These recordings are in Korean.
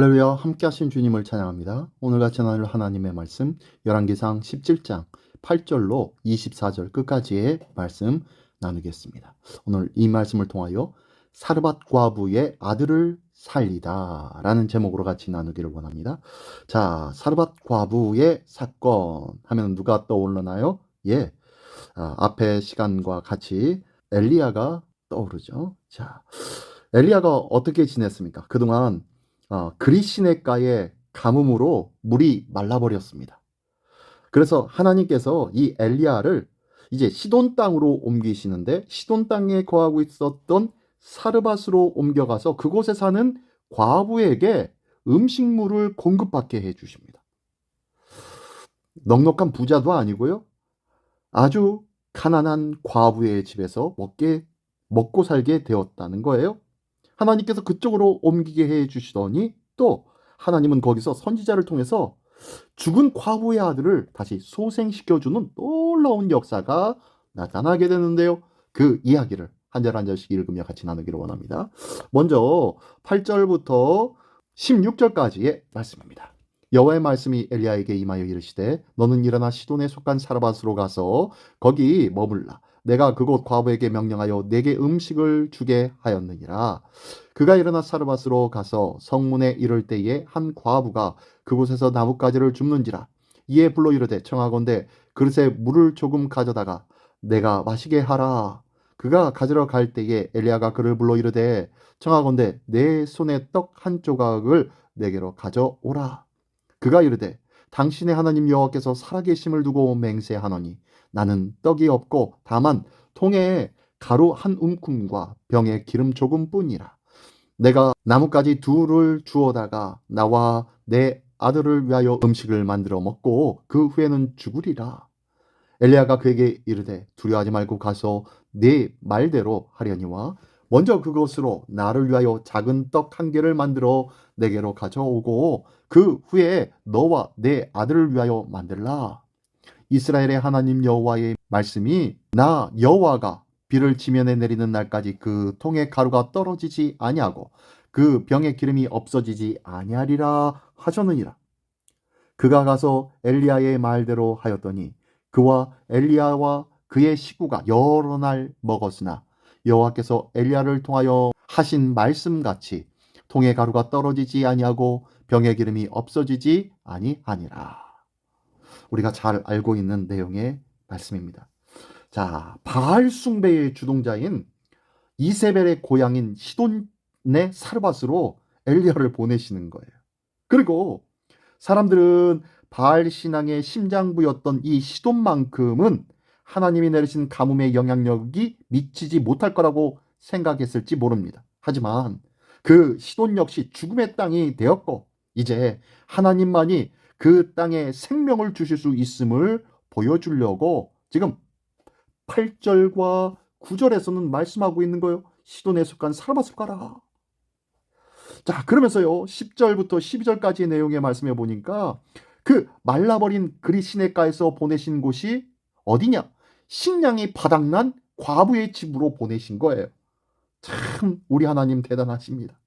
할렐루야 함께 하신 주님을 찬양합니다. 오늘 같이 나눌 하나님의 말씀 열왕기상 17장 8절로 24절 끝까지의 말씀 나누겠습니다. 오늘 이 말씀을 통하여 사르밧 과부의 아들을 살리다 라는 제목으로 같이 나누기를 원합니다. 자, 사르밧 과부의 사건 하면 누가 떠올라나요? 예, 아, 앞에 시간과 같이 엘리야가 떠오르죠. 자, 엘리야가 어떻게 지냈습니까? 그동안 어, 그리시네가의 가뭄으로 물이 말라버렸습니다. 그래서 하나님께서 이 엘리야를 이제 시돈 땅으로 옮기시는데 시돈 땅에 거하고 있었던 사르밧으로 옮겨가서 그곳에 사는 과부에게 음식물을 공급받게 해 주십니다. 넉넉한 부자도 아니고요. 아주 가난한 과부의 집에서 먹게 먹고 살게 되었다는 거예요. 하나님께서 그쪽으로 옮기게 해 주시더니 또 하나님은 거기서 선지자를 통해서 죽은 과부의 아들을 다시 소생시켜주는 놀라운 역사가 나타나게 되는데요. 그 이야기를 한 절 한 절씩 읽으며 같이 나누기를 원합니다. 먼저 8절부터 16절까지의 말씀입니다. 여호와의 말씀이 엘리야에게 임하여 이르시되 너는 일어나 시돈에 속한 사르밧으로 가서 거기 머물라 내가 그곳 과부에게 명령하여 내게 음식을 주게 하였느니라. 그가 일어나 사르밧으로 가서 성문에 이를 때에 한 과부가 그곳에서 나뭇가지를 줍는지라. 이에 불러 이르되 청하건대 그릇에 물을 조금 가져다가 내가 마시게 하라. 그가 가지러 갈 때에 엘리야가 그를 불러 이르되 청하건대 내 손에 떡 한 조각을 내게로 가져오라. 그가 이르되 당신의 하나님 여호와께서 살아계심을 두고 맹세하노니 나는 떡이 없고 다만 통에 가루 한 움큼과 병에 기름 조금뿐이라 내가 나뭇가지 둘을 주어다가 나와 내 아들을 위하여 음식을 만들어 먹고 그 후에는 죽으리라 엘리야가 그에게 이르되 두려워하지 말고 가서 네 말대로 하려니와 먼저 그것으로 나를 위하여 작은 떡 한 개를 만들어 내게로 가져오고 그 후에 너와 내 아들을 위하여 만들라. 이스라엘의 하나님 여호와의 말씀이 나 여호와가 비를 지면에 내리는 날까지 그 통의 가루가 떨어지지 아니하고 그 병의 기름이 없어지지 아니하리라 하셨느니라. 그가 가서 엘리야의 말대로 하였더니 그와 엘리야와 그의 식구가 여러 날 먹었으나 여호와께서 엘리야를 통하여 하신 말씀같이 통의 가루가 떨어지지 아니하고 병의 기름이 없어지지 아니하니라. 우리가 잘 알고 있는 내용의 말씀입니다. 자, 바알 숭배의 주동자인 이세벨의 고향인 시돈의 사르밧으로 엘리야를 보내시는 거예요. 그리고 사람들은 바알 신앙의 심장부였던 이 시돈만큼은 하나님이 내리신 가뭄의 영향력이 미치지 못할 거라고 생각했을지 모릅니다. 하지만 그 시돈 역시 죽음의 땅이 되었고 이제 하나님만이 그 땅에 생명을 주실 수 있음을 보여주려고 지금 8절과 9절에서는 말씀하고 있는 거예요. 속한 사르밧을 가라. 자, 그러면서요. 10절부터 12절까지의 내용의 말씀해 보니까 그 말라버린 그리시네가에서 보내신 곳이 어디냐? 식량이 바닥난 과부의 집으로 보내신 거예요. 참 우리 하나님 대단하십니다.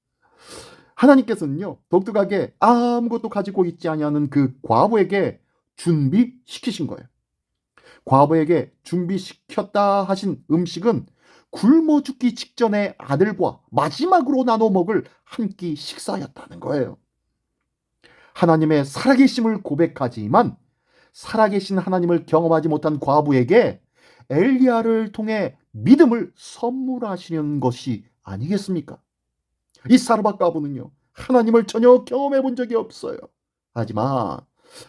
하나님께서는요 독특하게 아무것도 가지고 있지 아니하는 그 과부에게 준비시키신 거예요. 과부에게 준비시켰다 하신 음식은 굶어 죽기 직전에 아들과 마지막으로 나눠 먹을 한 끼 식사였다는 거예요. 하나님의 살아계심을 고백하지만 살아계신 하나님을 경험하지 못한 과부에게 엘리야를 통해 믿음을 선물하시는 것이 아니겠습니까? 이 사르밧 과부는요 하나님을 전혀 경험해 본 적이 없어요. 하지만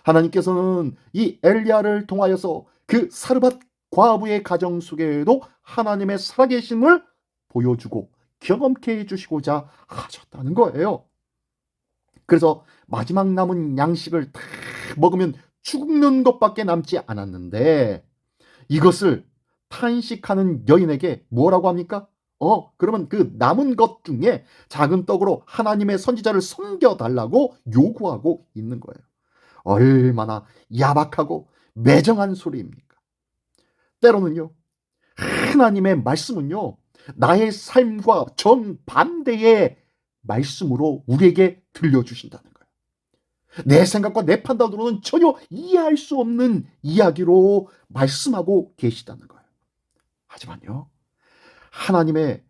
하나님께서는 이 엘리야를 통하여서 그 사르밧 과부의 가정 속에도 하나님의 살아계심을 보여주고 경험케 해주시고자 하셨다는 거예요. 그래서 마지막 남은 양식을 다 먹으면 죽는 것밖에 남지 않았는데 이것을 탄식하는 여인에게 뭐라고 합니까? 어, 그러면 그 남은 것 중에 작은 떡으로 하나님의 선지자를 섬겨달라고 요구하고 있는 거예요. 얼마나 야박하고 매정한 소리입니까? 때로는요, 하나님의 말씀은요, 나의 삶과 정반대의 말씀으로 우리에게 들려주신다는 거예요. 내 생각과 내 판단으로는 전혀 이해할 수 없는 이야기로 말씀하고 계시다는 거예요. 하지만요, 하나님의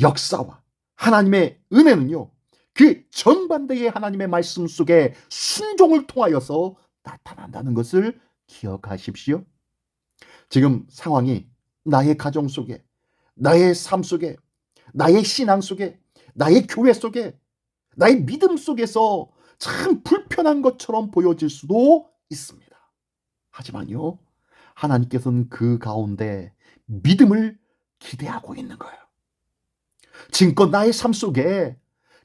역사와 하나님의 은혜는요, 그 정반대의 하나님의 말씀 속에 순종을 통하여서 나타난다는 것을 기억하십시오. 지금 상황이 나의 가정 속에, 나의 삶 속에, 나의 신앙 속에, 나의 교회 속에, 나의 믿음 속에서 참 불편한 것처럼 보여질 수도 있습니다. 하지만요, 하나님께서는 그 가운데 믿음을 기대하고 있는 거예요. 지금껏 나의 삶 속에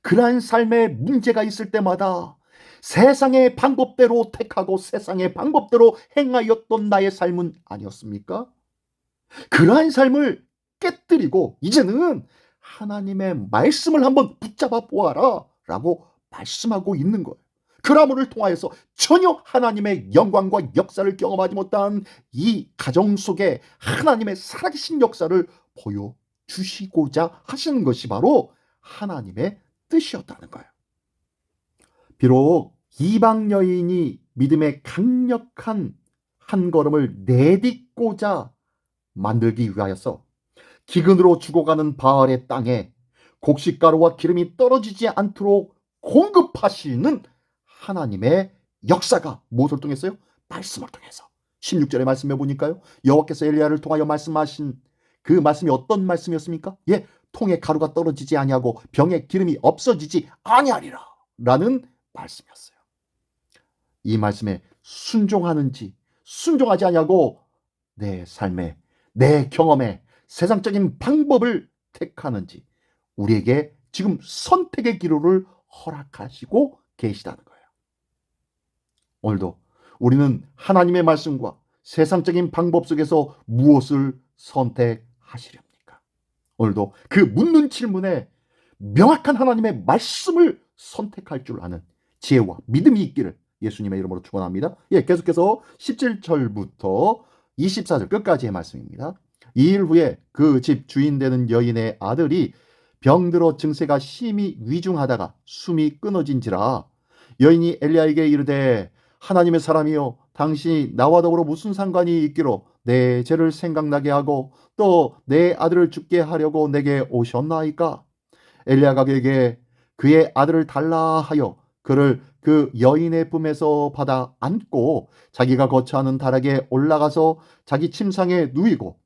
그러한 삶에 문제가 있을 때마다 세상의 방법대로 택하고 세상의 방법대로 행하였던 나의 삶은 아니었습니까? 그러한 삶을 깨뜨리고 이제는 하나님의 말씀을 한번 붙잡아 보아라 라고 말씀하고 있는 거예요. 그라모를 통하여서 전혀 하나님의 영광과 역사를 경험하지 못한 이 가정 속에 하나님의 살아계신 역사를 보여 주시고자 하시는 것이 바로 하나님의 뜻이었다는 거예요. 비록 이방 여인이 믿음의 강력한 한 걸음을 내딛고자 만들기 위하여서 기근으로 죽어가는 바알의 땅에 곡식가루와 기름이 떨어지지 않도록 공급하시는 하나님의 역사가 무엇을 통해서요? 말씀을 통해서. 16절의 말씀해 보니까요. 여호와께서 엘리야를 통하여 말씀하신 그 말씀이 어떤 말씀이었습니까? 예, 통에 가루가 떨어지지 아니하고 병에 기름이 없어지지 아니하리라 라는 말씀이었어요. 이 말씀에 순종하는지 순종하지 아니하고 내 삶에 내 경험에 세상적인 방법을 택하는지 우리에게 지금 선택의 기로를 허락하시고 계시다는 거예요. 오늘도 우리는 하나님의 말씀과 세상적인 방법 속에서 무엇을 선택 하시렵니까? 오늘도 그 묻는 질문에 명확한 하나님의 말씀을 선택할 줄 아는 지혜와 믿음이 있기를 예수님의 이름으로 축원합니다. 예, 계속해서 17절부터 24절 끝까지의 말씀입니다. 2일 후에 그 집 주인 되는 여인의 아들이 병들어 증세가 심히 위중하다가 숨이 끊어진지라 여인이 엘리야에게 이르되 하나님의 사람이여 당신이 나와 더불어 무슨 상관이 있기로 내 죄를 생각나게 하고 또 내 아들을 죽게 하려고 내게 오셨나이까? 엘리야가 그에게 그의 아들을 달라 하여 그를 그 여인의 품에서 받아 안고 자기가 거처하는 다락에 올라가서 자기 침상에 누이고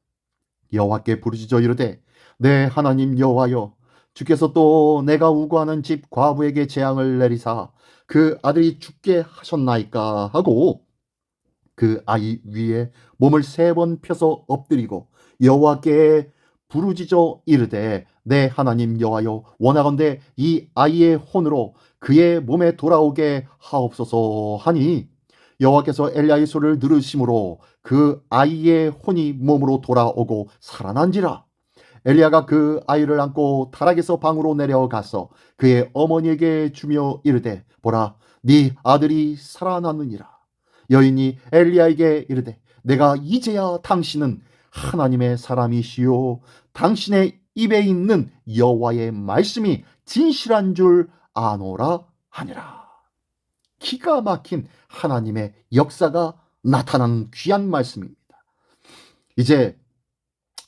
여호와께 부르짖어 이르되 내 하나님 여호와여 주께서 또 내가 우고하는 집 과부에게 재앙을 내리사 그 아들이 죽게 하셨나이까? 하고 그 아이 위에 몸을 세 번 펴서 엎드리고 여호와께 부르짖어 이르되 내 하나님 여호와여 원하건대 이 아이의 혼으로 그의 몸에 돌아오게 하옵소서 하니 여호와께서 엘리야의 소리를 들으심으로 그 아이의 혼이 몸으로 돌아오고 살아난지라. 엘리야가 그 아이를 안고 타락에서 방으로 내려가서 그의 어머니에게 주며 이르되 보라 네 아들이 살아났느니라 여인이 엘리야에게 이르되 내가 이제야 당신은 하나님의 사람이시요 당신의 입에 있는 여호와의 말씀이 진실한 줄 아노라 하니라. 기가 막힌 하나님의 역사가 나타난 귀한 말씀입니다. 이제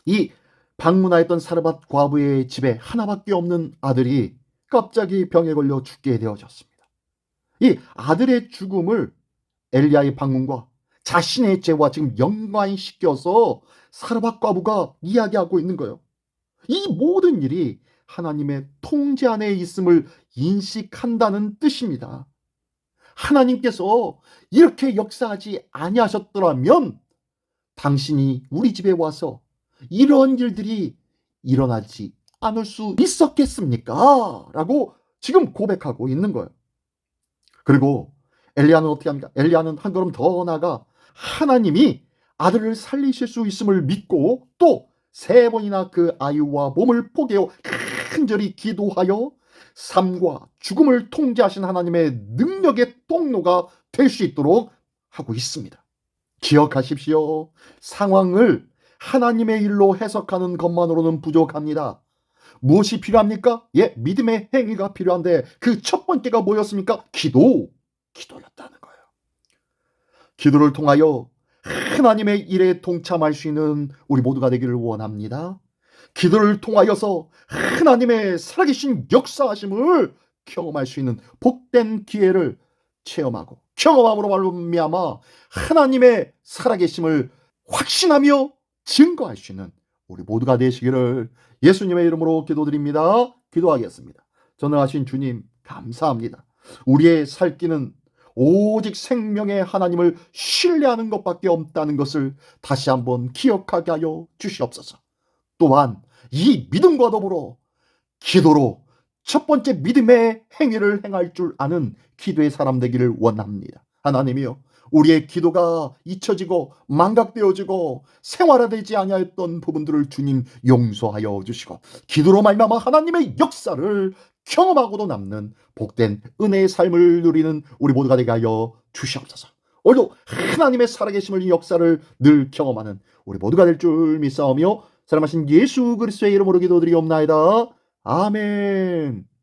이 방문하였던 사르밧 과부의 집에 하나밖에 없는 아들이 갑자기 병에 걸려 죽게 되어졌습니다. 이 아들의 죽음을 엘리야의 방문과 자신의 죄와 지금 연관시켜서 사르밧 과부가 이야기하고 있는 거예요. 이 모든 일이 하나님의 통제 안에 있음을 인식한다는 뜻입니다. 하나님께서 이렇게 역사하지 아니하셨더라면 당신이 우리 집에 와서 이런 일들이 일어나지 않을 수 있었겠습니까? 라고 지금 고백하고 있는 거예요. 그리고 엘리야는 어떻게 합니까? 엘리야는 한 걸음 더 나가 하나님이 아들을 살리실 수 있음을 믿고 또 세 번이나 그 아이와 몸을 포개어 간절히 기도하여 삶과 죽음을 통제하신 하나님의 능력의 통로가 될 수 있도록 하고 있습니다. 기억하십시오. 상황을 하나님의 일로 해석하는 것만으로는 부족합니다. 무엇이 필요합니까? 예, 믿음의 행위가 필요한데 그 첫 번째가 뭐였습니까? 기도. 기도였다는 거예요. 기도를 통하여 하나님의 일에 동참할 수 있는 우리 모두가 되기를 원합니다. 기도를 통하여서 하나님의 살아계신 역사하심을 경험할 수 있는 복된 기회를 체험하고 경험함으로 말미암아 하나님의 살아계심을 확신하며 증거할 수 있는 우리 모두가 되시기를 예수님의 이름으로 기도드립니다. 기도하겠습니다. 전능하신 주님 감사합니다. 우리의 살 길은 오직 생명의 하나님을 신뢰하는 것밖에 없다는 것을 다시 한번 기억하게 하여 주시옵소서. 또한 이 믿음과 더불어 기도로 첫 번째 믿음의 행위를 행할 줄 아는 기도의 사람 되기를 원합니다. 하나님이여 우리의 기도가 잊혀지고 망각되어지고 생활화되지 아니하였던 부분들을 주님 용서하여 주시고 기도로 말미암아 하나님의 역사를 경험하고도 남는 복된 은혜의 삶을 누리는 우리 모두가 되게 하여 주시옵소서. 오늘도 하나님의 살아계심을 역사를 늘 경험하는 우리 모두가 될 줄 믿사오며 사랑하신 예수 그리스도의 이름으로 기도드리옵나이다. 아멘.